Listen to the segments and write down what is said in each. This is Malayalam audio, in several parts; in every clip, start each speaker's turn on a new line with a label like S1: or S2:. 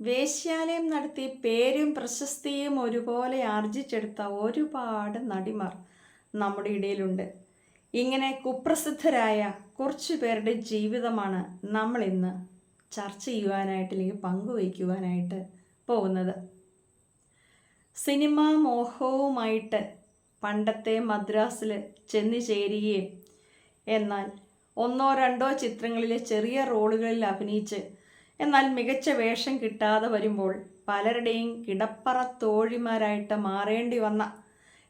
S1: വേശ്യാലയം നടത്തി പേരും പ്രശസ്തിയും ഒരുപോലെ ആർജിച്ചെടുത്ത ഒരുപാട് നടിമാർ നമ്മുടെ ഇടയിലുണ്ട്. ഇങ്ങനെ കുപ്രസിദ്ധരായ കുറച്ചു പേരുടെ ജീവിതമാണ് നമ്മൾ ഇന്ന് ചർച്ച ചെയ്യുവാനായിട്ട് അല്ലെങ്കിൽ പങ്കുവയ്ക്കുവാനായിട്ട് പോകുന്നത്. സിനിമാ മോഹവുമായിട്ട് പണ്ടത്തെ മദ്രാസിൽ ചെന്ന് ചേരുകയും എന്നാൽ ഒന്നോ രണ്ടോ ചിത്രങ്ങളിലെ ചെറിയ റോളുകളിൽ അഭിനയിച്ച് എന്നാൽ മികച്ച വേഷം കിട്ടാതെ വരുമ്പോൾ പലരുടെയും കിടപ്പറ തോഴിമാരായിട്ട് മാറേണ്ടി വന്ന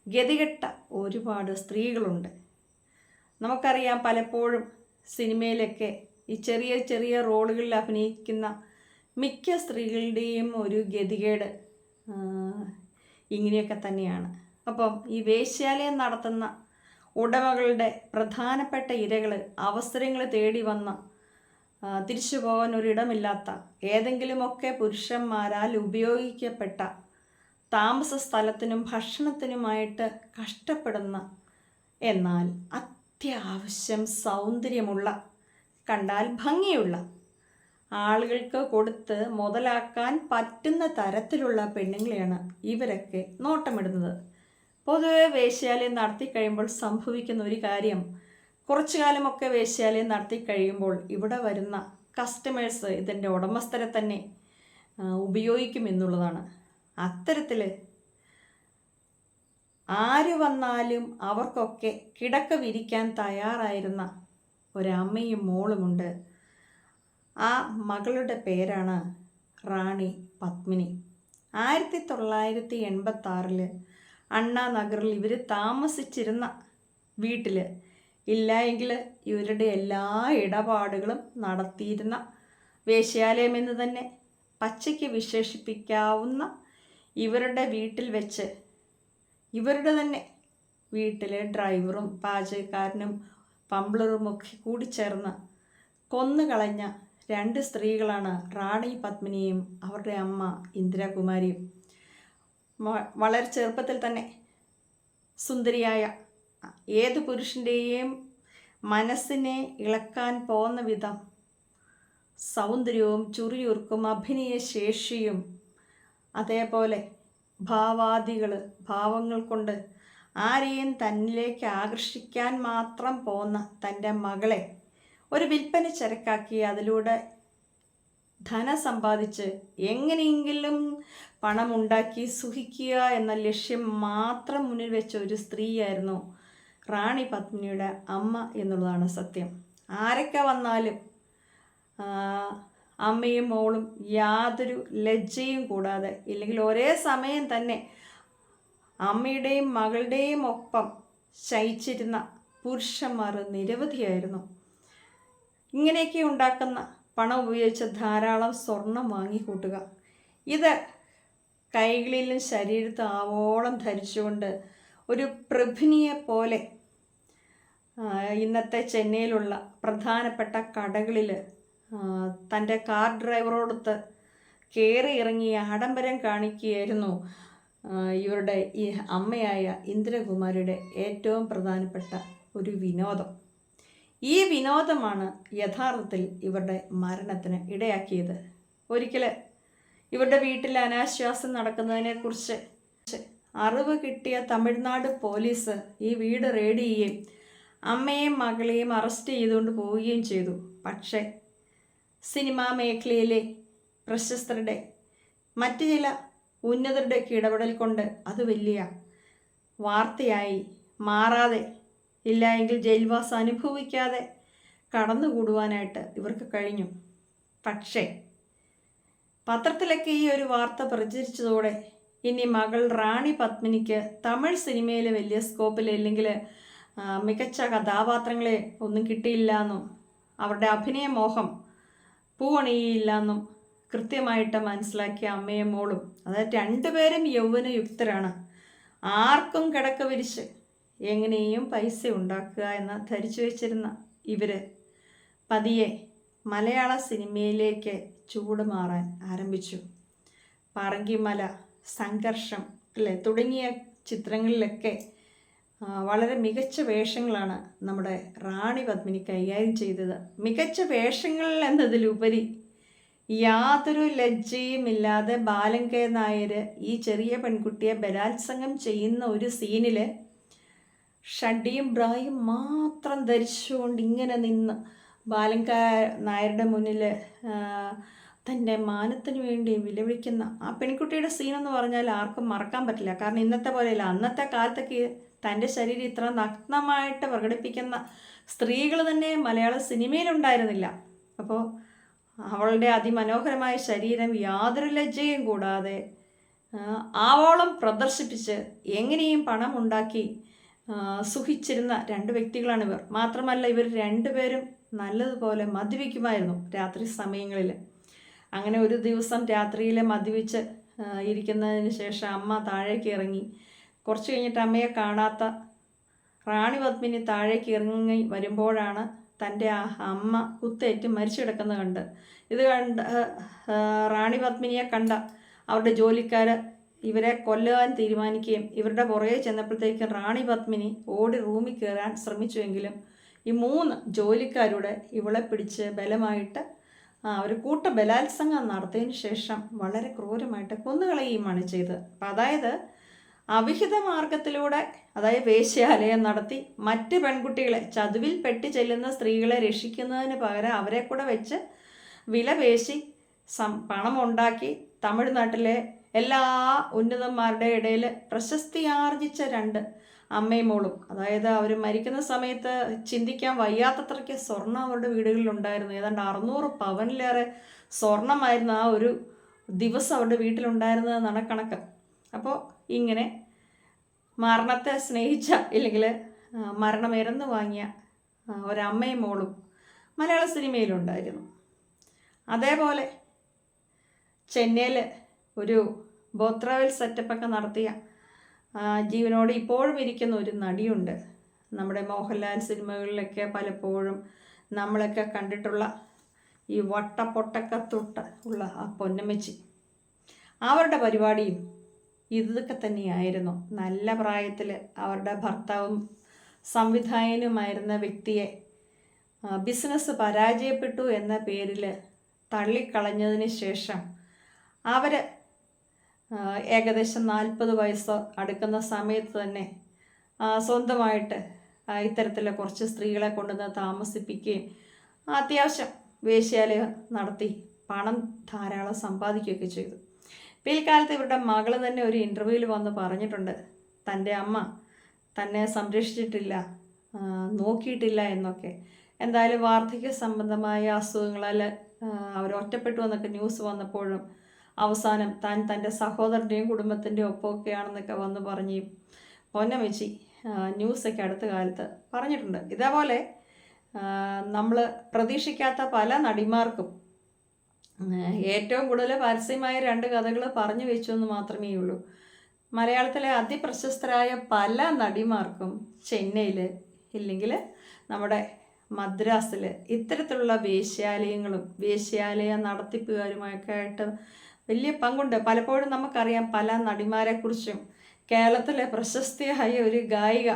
S1: ഗതികെട്ട ഒരുപാട് സ്ത്രീകളുണ്ട്. നമുക്കറിയാം പലപ്പോഴും സിനിമയിലൊക്കെ ഈ ചെറിയ ചെറിയ റോളുകളിൽ അഭിനയിക്കുന്ന മിക്ക സ്ത്രീകളുടെയും ഒരു ഗതികേട് ഇങ്ങനെയൊക്കെ തന്നെയാണ്. അപ്പം ഈ വേശ്യാലയം നടത്തുന്ന ഉടമകളുടെ പ്രധാനപ്പെട്ട ഇരകൾ അവസരങ്ങൾ തേടി വന്ന തിരിച്ചു പോകാൻ ഒരിടമില്ലാത്ത ഏതെങ്കിലുമൊക്കെ പുരുഷന്മാരാൽ ഉപയോഗിക്കപ്പെട്ട താമസ സ്ഥലത്തിനും ഭക്ഷണത്തിനുമായിട്ട് കഷ്ടപ്പെടുന്ന എന്നാൽ അത്യാവശ്യം സൗന്ദര്യമുള്ള കണ്ടാൽ ഭംഗിയുള്ള ആളുകൾക്ക് കൊടുത്ത് മുതലാക്കാൻ പറ്റുന്ന തരത്തിലുള്ള പെണ്ണുങ്ങളെയാണ് ഇവരൊക്കെ നോട്ടമിടുന്നത്. പൊതുവെ വേശ്യാലയം നടത്തി കഴിയുമ്പോൾ സംഭവിക്കുന്ന ഒരു കാര്യം കുറച്ചു കാലമൊക്കെ വേശ്യാലയം നടത്തി കഴിയുമ്പോൾ ഇവിടെ വരുന്ന കസ്റ്റമേഴ്സ് ഇതിന്റെ ഉടമസ്ഥരെ തന്നെ ഉപയോഗിക്കുമെന്നുള്ളതാണ് അത്തരത്തിൽ ആര് വന്നാലും അവർക്കൊക്കെ കിടക്ക വിരിക്കാൻ തയ്യാറായിരുന്ന ഒരമ്മയും മോളുമുണ്ട് ആ മകളുടെ പേരാണ് റാണി പത്മിനി. ആയിരത്തി തൊള്ളായിരത്തി എൺപത്തി ആറിൽ അണ്ണാ നഗറിൽ ഇവർ താമസിച്ചിരുന്ന വീട്ടിൽ ഇല്ല എങ്കിൽ ഇവരുടെ എല്ലാ ഇടപാടുകളും നടത്തിയിരുന്ന വേശ്യാലയം എന്ന് തന്നെ പച്ചയ്ക്ക് വിശേഷിപ്പിക്കാവുന്ന ഇവരുടെ വീട്ടിൽ വെച്ച് ഇവരുടെ തന്നെ വീട്ടിലെ ഡ്രൈവറും പാചകക്കാരനും പമ്പ്ലറും ഒക്കെ കൂടി ചേർന്ന് കൊന്നുകളഞ്ഞ രണ്ട് സ്ത്രീകളാണ് റാണി പത്മിനിയും അവരുടെ അമ്മ ഇന്ദിരാകുമാരിയും. വളരെ ചെറുപ്പത്തിൽ തന്നെ സുന്ദരിയായ ഏത് പുരുഷന്റെയും മനസ്സിനെ ഇളക്കാൻ പോകുന്ന വിധം സൗന്ദര്യവും ചുറിയുർക്കും അഭിനയ ശേഷിയും അതേപോലെ ഭാവാദികൾ ഭാവങ്ങൾ കൊണ്ട് ആരെയും തന്നിലേക്ക് ആകർഷിക്കാൻ മാത്രം പോന്ന തന്റെ മകളെ ഒരു വിൽപ്പന ചരക്കാക്കി അതിലൂടെ ധനം സമ്പാദിച്ച് എങ്ങനെയെങ്കിലും പണമുണ്ടാക്കി സുഖിക്കുക എന്ന ലക്ഷ്യം മാത്രം മുന്നിൽ വെച്ച ഒരു സ്ത്രീയായിരുന്നു റാണി പത്മിനിയുടെ അമ്മ എന്നുള്ളതാണ് സത്യം. ആരൊക്കെ വന്നാലും അമ്മയും മോളും യാതൊരു ലജ്ജയും കൂടാതെ ഇല്ലെങ്കിൽ ഒരേ സമയം തന്നെ അമ്മയുടെയും മകളുടെയും ഒപ്പം ശയിച്ചിരുന്ന പുരുഷന്മാർ നിരവധിയായിരുന്നു. ഇങ്ങനെയൊക്കെ ഉണ്ടാക്കുന്ന പണം ഉപയോഗിച്ച് ധാരാളം സ്വർണം വാങ്ങിക്കൂട്ടുക. ഇത് കൈകളിലും ശരീരത്തും ആവോളം ധരിച്ചുകൊണ്ട് ഒരു പ്രഭിനിയെ പോലെ ഇന്നത്തെ ചെന്നൈയിലുള്ള പ്രധാനപ്പെട്ട കടകളിൽ തന്റെ കാർ ഡ്രൈവറോടൊത്ത് കയറി ഇറങ്ങി ആഡംബരം കാണിക്കുകയായിരുന്നു ഇവരുടെ ഈ അമ്മയായ ഇന്ദിരകുമാരിയുടെ ഏറ്റവും പ്രധാനപ്പെട്ട ഒരു വിനോദം. ഈ വിനോദമാണ് യഥാർത്ഥത്തിൽ ഇവരുടെ മരണത്തിന് ഇടയാക്കിയത്. ഒരിക്കൽ ഇവരുടെ വീട്ടിൽ അനാശ്വാസം നടക്കുന്നതിനെക്കുറിച്ച് അറിവ് കിട്ടിയ തമിഴ്നാട് പോലീസ് ഈ വീട് റെയ്ഡ് ചെയ്യുകയും അമ്മയെയും മകളെയും അറസ്റ്റ് ചെയ്തുകൊണ്ട് പോവുകയും ചെയ്തു. പക്ഷേ സിനിമാ മേഖലയിലെ പ്രശസ്തരുടെ മറ്റ് ചില ഉന്നതരുടെയൊക്കെ ഇടപെടൽ കൊണ്ട് അത് വലിയ വാർത്തയായി മാറാതെ ഇല്ല എങ്കിൽ ജയിൽവാസം അനുഭവിക്കാതെ കടന്നുകൂടുവാനായിട്ട് ഇവർക്ക് കഴിഞ്ഞു. പക്ഷേ പത്രത്തിലൊക്കെ ഈ ഒരു വാർത്ത പ്രചരിച്ചതോടെ ഇനി മകൾ റാണി പത്മിനിക്ക് തമിഴ് സിനിമയിലെ വലിയ സ്കോപ്പിൽ ഇല്ലെങ്കിൽ ആ, മികച്ച കഥാപാത്രങ്ങളെ ഒന്നും കിട്ടിയില്ല എന്നും അവരുടെ അഭിനയ മോഹം പൂവണിയില്ല എന്നും കൃത്യമായിട്ട് മനസ്സിലാക്കിയ അമ്മയും മോളും അതായത് രണ്ടുപേരും യൗവനയുക്തരാണ്. ആർക്കും കിടക്ക വിരിച്ച് എങ്ങനെയും പൈസ ഉണ്ടാക്കുക എന്ന് ധരിച്ചു വെച്ചിരുന്ന ഇവർ പതിയെ മലയാള സിനിമയിലേക്ക് ചൂട് മാറാൻ ആരംഭിച്ചു. പറങ്കിമല സംഘർഷം അല്ലേ? തുടങ്ങിയ ചിത്രങ്ങളിലൊക്കെ വളരെ മികച്ച വേഷങ്ങളാണ് നമ്മുടെ റാണി പത്മിനി കൈകാര്യം ചെയ്തത്. മികച്ച വേഷങ്ങൾ എന്നതിലുപരി യാതൊരു ലജ്ജയും ഇല്ലാതെ ബാലൻ കെ നായർ ഈ ചെറിയ പെൺകുട്ടിയെ ബലാത്സംഗം ചെയ്യുന്ന ഒരു സീനിൽ ഷഡിയും ബ്രായും മാത്രം ധരിച്ചുകൊണ്ട് ഇങ്ങനെ നിന്ന് ബാലൻ നായരുടെ മുന്നിൽ തന്റെ മാനത്തിന് വേണ്ടി വിലപിക്കുന്ന ആ പെൺകുട്ടിയുടെ സീനെന്ന് പറഞ്ഞാൽ ആർക്കും മറക്കാൻ പറ്റില്ല. കാരണം ഇന്നത്തെ പോലെയല്ല. അന്നത്തെ കാലത്തൊക്കെ തന്റെ ശരീരം ഇത്ര നഗ്നമായിട്ട് പ്രകടിപ്പിക്കുന്ന സ്ത്രീകൾ തന്നെ മലയാള സിനിമയിലുണ്ടായിരുന്നില്ല. അപ്പോൾ അവളുടെ അതിമനോഹരമായ ശരീരം യാതൊരു ലജ്ജയും കൂടാതെ ആവോളം പ്രദർശിപ്പിച്ച് എങ്ങനെയും പണം ഉണ്ടാക്കി സുഖിച്ചിരുന്ന രണ്ട് വ്യക്തികളാണ് ഇവർ. മാത്രമല്ല ഇവർ രണ്ടുപേരും നല്ലതുപോലെ മദ്യപിക്കുമായിരുന്നു രാത്രി സമയങ്ങളിൽ അങ്ങനെ ഒരു ദിവസം രാത്രിയിൽ മദ്യപിച്ച് ഇരിക്കുന്നതിന് ശേഷം അമ്മ താഴേക്ക് ഇറങ്ങി കുറച്ച് കഴിഞ്ഞിട്ട് അമ്മയെ കാണാത്ത റാണി പത്മിനി താഴേക്ക് ഇറങ്ങി വരുമ്പോഴാണ് തന്റെ അമ്മ കുത്തേറ്റ് മരിച്ചു കിടക്കുന്നത് കണ്ട്. ഇത് കണ്ട് റാണി പത്മിനിയെ കണ്ട അവരുടെ ജോലിക്കാർ ഇവരെ കൊല്ലുവാൻ തീരുമാനിക്കുകയും ഇവരുടെ പുറകെ ചെന്നപ്പോഴത്തേക്കും റാണി പത്മിനി ഓടി റൂമിൽ കയറാൻ ശ്രമിച്ചുവെങ്കിലും ഈ മൂന്ന് ജോലിക്കാരുടെ ഇവളെ പിടിച്ച് ബലമായിട്ട് ഒരു കൂട്ട ബലാത്സംഗം നടത്തിയതിന് ശേഷം വളരെ ക്രൂരമായിട്ട് കൊന്നുകളയുകയുമാണ് ചെയ്തത്. അപ്പം അതായത് അവിഹിത മാർഗത്തിലൂടെ അതായത് വേശ്യാലയം നടത്തി മറ്റ് പെൺകുട്ടികളെ ചതുവിൽ പെട്ടി ചെല്ലുന്ന സ്ത്രീകളെ രക്ഷിക്കുന്നതിന് പകരം അവരെ കൂടെ വെച്ച് വില പേശി സം പണമുണ്ടാക്കി തമിഴ്നാട്ടിലെ എല്ലാ ഉന്നതന്മാരുടെ ഇടയിൽ പ്രശസ്തി ആർജിച്ച രണ്ട് അമ്മയും മോളും. അതായത് അവർ മരിക്കുന്ന സമയത്ത് ചിന്തിക്കാൻ വയ്യാത്തത്രയ്ക്ക് സ്വർണം അവരുടെ വീടുകളിലുണ്ടായിരുന്നു ഏതാണ്ട് അറുന്നൂറ് പവനിലേറെ സ്വർണമായിരുന്നു ആ ഒരു ദിവസം അവരുടെ വീട്ടിലുണ്ടായിരുന്നതെന്നാണ് കണക്ക്. അപ്പോൾ ഇങ്ങനെ മരണത്തെ സ്നേഹിച്ച ഇല്ലെങ്കിൽ മരണം ഇരന്ന് വാങ്ങിയ ഒരമ്മയും മോളും മലയാള സിനിമയിലുണ്ടായിരുന്നു. അതേപോലെ ചെന്നൈയിൽ ഒരു ബോത്രവൽ സെറ്റപ്പൊക്കെ നടത്തിയ ജീവനോട് ഇപ്പോഴും ഇരിക്കുന്ന ഒരു നടിയുണ്ട്. നമ്മുടെ മോഹൻലാൽ സിനിമകളിലൊക്കെ പലപ്പോഴും നമ്മളൊക്കെ കണ്ടിട്ടുള്ള ഈ വട്ടപ്പൊട്ടക്കത്തൊട്ട് ഉള്ള ആ പൊന്നമ്മച്ചി. അവരുടെ പരിപാടിയും ഇതൊക്കെ തന്നെയായിരുന്നു. നല്ല പ്രായത്തിൽ അവരുടെ ഭർത്താവും സംവിധായകനുമായിരുന്ന വ്യക്തിയെ ബിസിനസ് പരാജയപ്പെട്ടു എന്ന പേരിൽ തള്ളിക്കളഞ്ഞതിന് ശേഷം അവർ ഏകദേശം നാൽപ്പത് വയസ്സ് അടുക്കുന്ന സമയത്ത് തന്നെ സ്വന്തമായിട്ട് ആ, ഇത്തരത്തിലുള്ള കുറച്ച് സ്ത്രീകളെ കൊണ്ടുവന്ന് താമസിപ്പിക്കുകയും അത്യാവശ്യം വേശ്യാലയം നടത്തി പണം ധാരാളം സമ്പാദിക്കുകയൊക്കെ ചെയ്തു. പിൽക്കാലത്ത് ഇവരുടെ മകൾ തന്നെ ഒരു ഇന്റർവ്യൂവിൽ വന്ന് പറഞ്ഞിട്ടുണ്ട്. തന്റെ അമ്മ തന്നെ സംരക്ഷിച്ചിട്ടില്ല നോക്കിയിട്ടില്ല എന്നൊക്കെ. എന്തായാലും വാർദ്ധക്യ സംബന്ധമായ അസുഖങ്ങളാൽ അവർ ഒറ്റപ്പെട്ടു എന്നൊക്കെ ന്യൂസ് വന്നപ്പോഴും അവസാനം താൻ തന്റെ സഹോദരന്റെയും കുടുംബത്തിന്റെയും ഒപ്പമൊക്കെയാണെന്നൊക്കെ വന്ന് പറഞ്ഞ് പൊന്നമിച്ചി ന്യൂസൊക്കെ അടുത്ത കാലത്ത് പറഞ്ഞിട്ടുണ്ട്. ഇതേപോലെ നമ്മൾ പ്രതീക്ഷിക്കാത്ത പല നടിമാർക്കും ഏറ്റവും കൂടുതൽ പരസ്യമായ രണ്ട് കഥകൾ പറഞ്ഞു വെച്ചു എന്ന് മാത്രമേ ഉള്ളൂ. മലയാളത്തിലെ അതിപ്രശസ്തരായ പല നടിമാർക്കും ചെന്നൈയിൽ ഇല്ലെങ്കിൽ നമ്മുടെ മദ്രാസിൽ ഇത്തരത്തിലുള്ള വേശ്യാലയങ്ങളും വേശ്യാലയ നടത്തിപ്പുകാരുമൊക്കെ ആയിട്ട് വലിയ പങ്കുണ്ട്. പലപ്പോഴും നമുക്കറിയാം പല നടിമാരെക്കുറിച്ചും കേരളത്തിലെ പ്രശസ്തിയായ ഒരു ഗായിക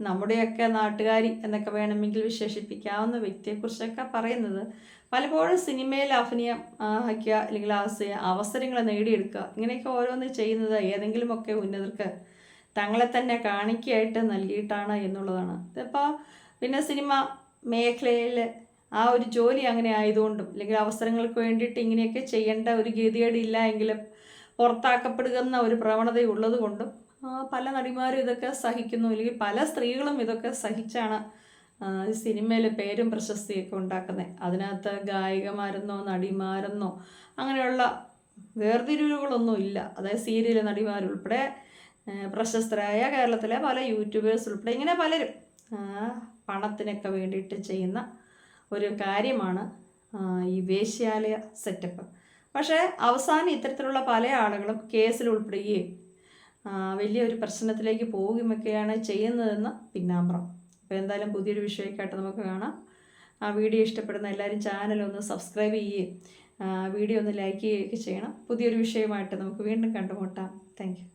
S1: നമ്മുടെയൊക്കെ നാട്ടുകാരി എന്നൊക്കെ വേണമെങ്കിൽ വിശേഷിപ്പിക്കാവുന്ന വ്യക്തിയെക്കുറിച്ചൊക്കെ പറയുന്നത്. പലപ്പോഴും സിനിമയിൽ അഭിനയം ആഹിക്കുക അല്ലെങ്കിൽ അവസരങ്ങൾ നേടിയെടുക്കുക. ഇങ്ങനെയൊക്കെ ഓരോന്ന് ചെയ്യുന്നത് ഏതെങ്കിലുമൊക്കെ ഉന്നതർക്ക് തങ്ങളെ തന്നെ കാണിക്കയായിട്ട് നൽകിയിട്ടാണ് എന്നുള്ളതാണ്. ഇതിപ്പോൾ പിന്നെ സിനിമ മേഖലയിൽ ആ ഒരു ജോലി അങ്ങനെ ആയതുകൊണ്ടും അല്ലെങ്കിൽ അവസരങ്ങൾക്ക് വേണ്ടിയിട്ട് ഇങ്ങനെയൊക്കെ ചെയ്യേണ്ട ഒരു ഗതികേടില്ല എങ്കിലും പുറത്താക്കപ്പെടുന്ന ഒരു പ്രവണത ഉള്ളത് കൊണ്ടും പല നടിമാരും ഇതൊക്കെ സഹിക്കുന്നു. അല്ലെങ്കിൽ പല സ്ത്രീകളും ഇതൊക്കെ സഹിച്ചാണ് സിനിമയിൽ പേരും പ്രശസ്തിയൊക്കെ ഉണ്ടാക്കുന്നത്. അതിനകത്ത് ഗായികമാരെന്നോ നടിമാരെന്നോ അങ്ങനെയുള്ള വേർതിരിവുകളൊന്നും ഇല്ല. അതായത് സീരിയൽ നടിമാരുൾപ്പെടെ പ്രശസ്തരായ കേരളത്തിലെ പല യൂട്യൂബേഴ്സ് ഉൾപ്പെടെ ഇങ്ങനെ പലരും പണത്തിനൊക്കെ വേണ്ടിയിട്ട് ചെയ്യുന്ന ഒരു കാര്യമാണ് ഈ വേശ്യാലയ സെറ്റപ്പ്. പക്ഷേ അവസാനം ഇത്തരത്തിലുള്ള പല ആളുകളും കേസിൽ ഉൾപ്പെടുകയും വലിയൊരു പ്രശ്നത്തിലേക്ക് പോവുകയുമൊക്കെയാണ് ചെയ്യുന്നതെന്ന് പിന്നാമ്പറം. അപ്പോൾ എന്തായാലും പുതിയൊരു വിഷയമൊക്കെയായിട്ട് നമുക്ക് കാണാം. ആ വീഡിയോ ഇഷ്ടപ്പെടുന്ന എല്ലാവരും ചാനൽ ഒന്ന് സബ്സ്ക്രൈബ് ചെയ്യുകയും വീഡിയോ ഒന്ന് ലൈക്ക് ചെയ്യുകയൊക്കെ ചെയ്യണം. പുതിയൊരു വിഷയമായിട്ട് നമുക്ക് വീണ്ടും കണ്ടുമുട്ടാം. താങ്ക്